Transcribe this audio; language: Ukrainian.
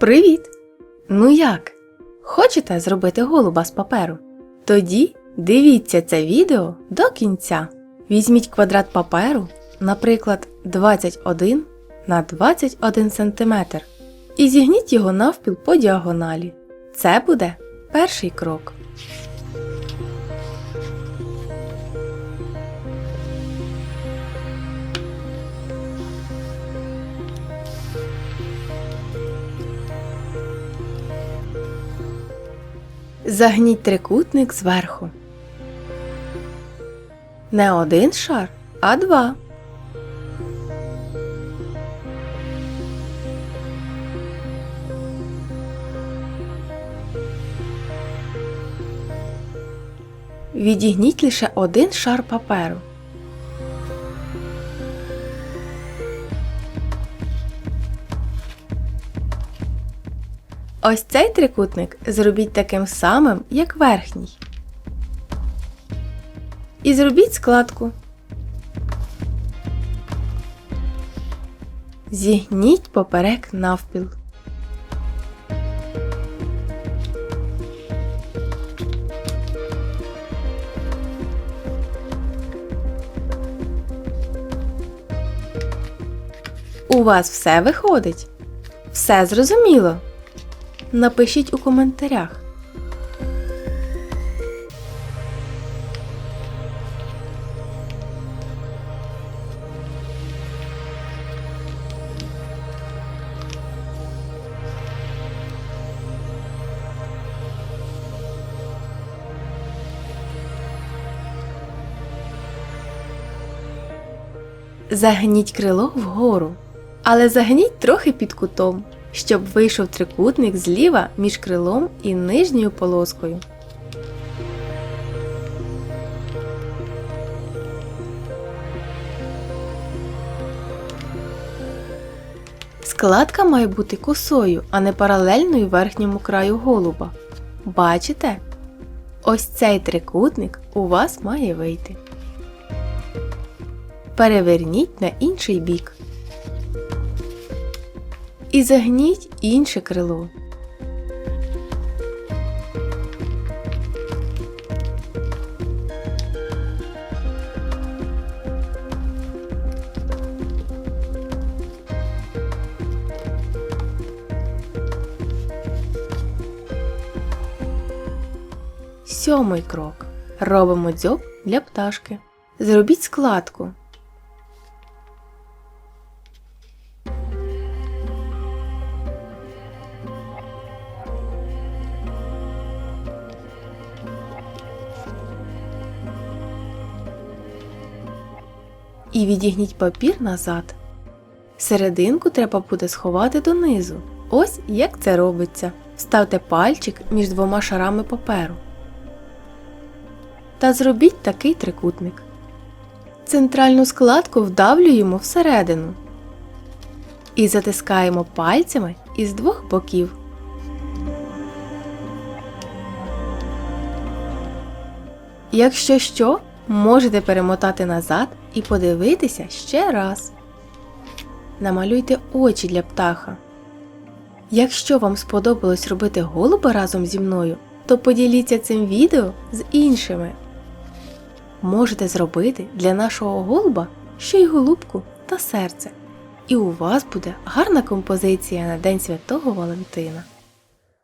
Привіт! Ну як? Хочете зробити голуба з паперу? Тоді дивіться це відео до кінця. Візьміть квадрат паперу, наприклад, 21 на 21 см, і зігніть його навпіл по діагоналі. Це буде перший крок. Загніть трикутник зверху. Не один шар, а два. Відігніть лише один шар паперу. Ось цей трикутник зробіть таким самим, як верхній. І зробіть складку. Зігніть поперек навпіл. У вас все виходить? Все зрозуміло? Напишіть у коментарях. Загніть крило вгору, але загніть трохи під кутом, щоб вийшов трикутник зліва між крилом і нижньою полоскою. Складка має бути косою, а не паралельною верхньому краю голуба. Бачите? Ось цей трикутник у вас має вийти. Переверніть на інший бік. І загніть інше крило. Сьомий крок. Робимо дзьоб для пташки. Зробіть складку. І відігніть папір назад. Серединку треба буде сховати донизу. Ось як це робиться. Ставте пальчик між двома шарами паперу. Та зробіть такий трикутник. Центральну складку вдавлюємо всередину і затискаємо пальцями із двох боків. Якщо що, можете перемотати назад і подивитися ще раз. Намалюйте очі для птаха. Якщо вам сподобалось робити голуба разом зі мною, то поділіться цим відео з іншими. Можете зробити для нашого голуба ще й голубку та серце. І у вас буде гарна композиція на День Святого Валентина.